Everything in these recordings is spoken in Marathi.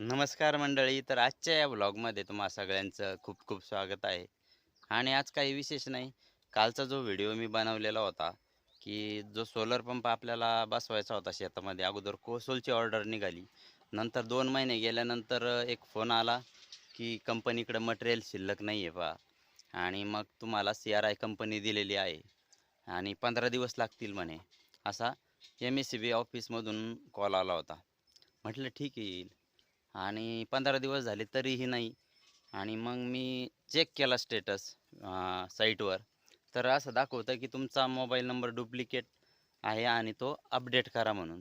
नमस्कार मंडळी. तर आजच्या या ब्लॉगमध्ये तुम्हा सगळ्यांचं खूप खूप स्वागत आहे. आणि आज काही विशेष नाही. कालचा जो व्हिडिओ मी बनवलेला होता की जो सोलर पंप आपल्याला बसवायचा होता शेतामध्ये अगोदर कोसोलची ऑर्डर निघाली. नंतर दोन महिने गेल्यानंतर एक फोन आला की कंपनीकडं मटेरियल शिल्लक नाही आहे बा. आणि मग तुम्हाला सी आर आय कंपनी दिलेली आहे. आणि पंधरा दिवस लागतील म्हणे. असा एम एस सी बी ऑफिसमधून कॉल आला होता. म्हटलं ठीक आहे. येईल आणि पंधरा दिवस झाले तरीही नाही. आणि मग मी चेक केला स्टेटस साईटवर तर असं दाखवतं की तुमचा मोबाईल नंबर डुप्लिकेट आहे आणि तो अपडेट करा म्हणून.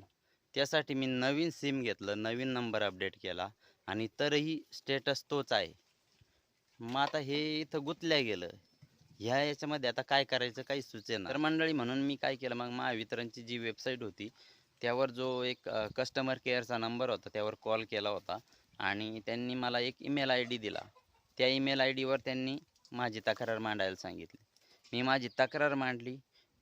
त्यासाठी मी नवीन सिम घेतलं नवीन नंबर अपडेट केला आणि तरीही स्टेटस तोच आहे. मग आता हे इथं गुंतल्या गेलं. ह्या याच्यामध्ये आता काय करायचं काही सुचेना. तर मंडळी म्हणून मी काय केलं मग महावितरणची जी वेबसाईट होती त्यावर जो एक कस्टमर केअरचा नंबर होता त्यावर कॉल केला होता. आणि त्यांनी मला एक ईमेल आय डी दिला. त्या ईमेल आय डीवर त्यांनी माझी तक्रार मांडायला सांगितली. मी माझी तक्रार मांडली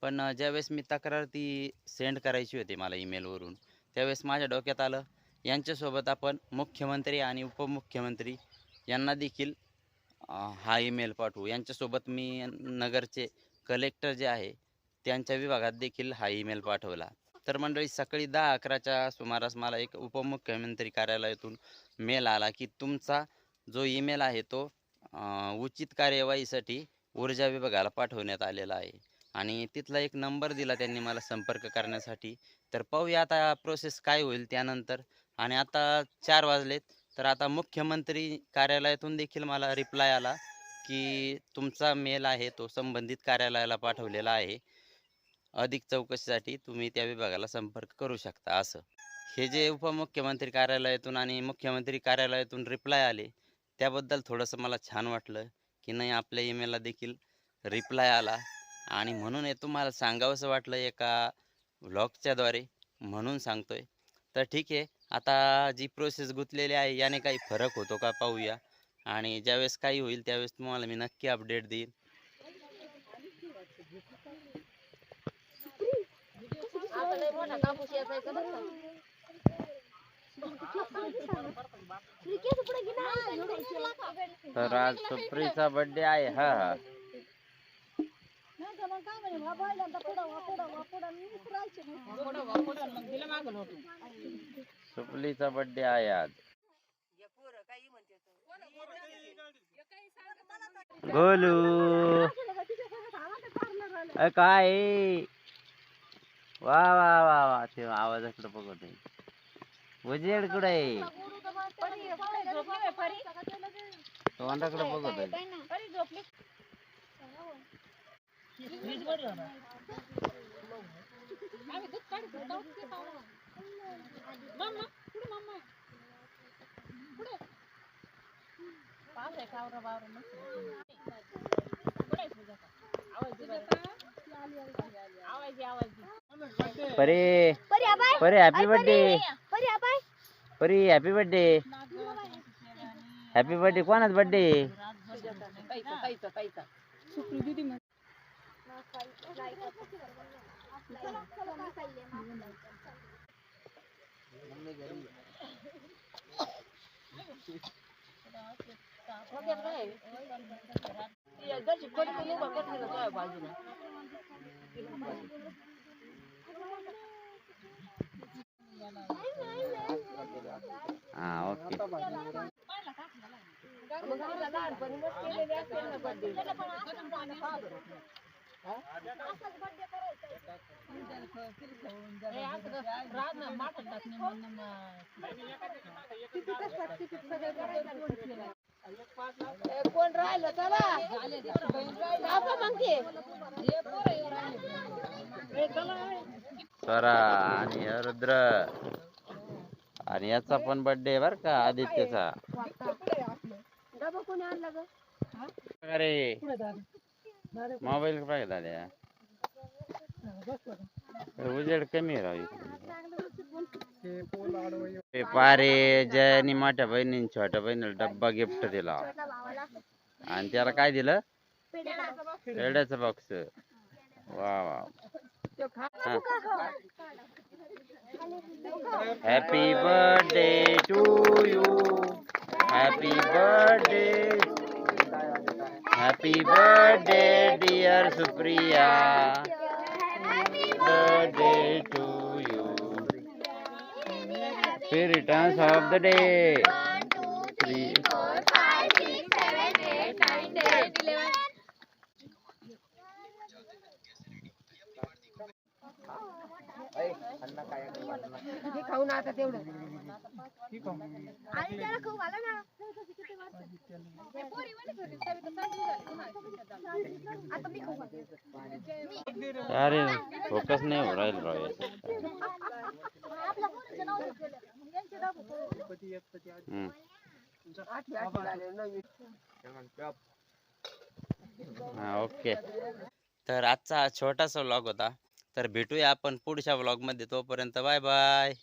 पण ज्यावेळेस मी तक्रार ती सेंड करायची होती मला ईमेलवरून त्यावेळेस माझ्या डोक्यात आलं यांच्यासोबत आपण मुख्यमंत्री आणि उपमुख्यमंत्री यांना देखील हा ईमेल पाठवू. यांच्यासोबत मी नगरचे कलेक्टर जे आहे त्यांच्या विभागात देखील हा ईमेल पाठवला. तर मंडळी सकाळी दहा अकराच्या सुमारास मला एक उपमुख्यमंत्री कार्यालयातून मेल आला की तुमचा जो ईमेल आहे तो उचित कार्यवाहीसाठी ऊर्जा विभागाला पाठवण्यात आलेला आहे. आणि तिथला एक नंबर दिला त्यांनी मला संपर्क करण्यासाठी. तर पाहूया आता प्रोसेस काय होईल त्यानंतर. आणि आता चार वाजलेत तर आता मुख्यमंत्री कार्यालयातून देखील मला रिप्लाय आला की तुमचा मेल आहे तो संबंधित कार्यालयाला पाठवलेला आहे. अधिक चौकशीसाठी तुम्ही त्या विभागाला संपर्क करू शकता असं. हे जे उपमुख्यमंत्री कार्यालयातून आणि मुख्यमंत्री कार्यालयातून रिप्लाय आले त्याबद्दल थोडंसं मला छान वाटलं की नाही आपल्या ईमेलला देखील रिप्लाय आला. आणि म्हणून हे तुम्हाला सांगावंसं वाटलं एका व्लॉगच्याद्वारे म्हणून सांगतोय. तर ठीक आहे आता जी प्रोसेस गुंतलेली आहे याने काही फरक होतो का पाहूया. आणि ज्यावेळेस काही होईल त्यावेळेस तुम्हाला मी नक्की अपडेट देईन आता लय मोठा कापूस यायचा बरं का? तर आज सुप्रीचा बर्थडे आहे हा हा सुपलीचा बर्थडे आहे आज गोलू काय आहे? वा वा वा वा. ते आवाजाकडे बघत आहे. उजेड कुठे आहे? तोंडाकडे बघत आहे. परे परे happy birthday Pari happy birthday happy birthday कोणाच बर्थडे डोक्यात हा ओके कोण राहिलं चला मग ते. आणि रुद्र आणि याचा पण बर्थडे बर का आदित्यचा. डबा कोणी आणला ग अरे मोबाईल पाहिजे दाद्या उजेड कमी राहू पारे जयनी मोठ्या बहिणीने छोट्या बहिणीला डब्बा गिफ्ट दिला. आणि त्याला काय दिलं? पेड्याचं बॉक्स वा वा. Happy birthday to you happy birthday happy birthday dear Supriya birthday to you फिर returns of the day three four five six seven eight nine ten eleven day. Three. खाऊन आता तेवढं. अरे फोकस नाही हो राहील राव. हा ओके. तर आजचा हा छोटासा व्लॉग होता. तर भेटूया आपण पुढच्या ब्लॉगमध्ये तोपर्यंत बाय बाय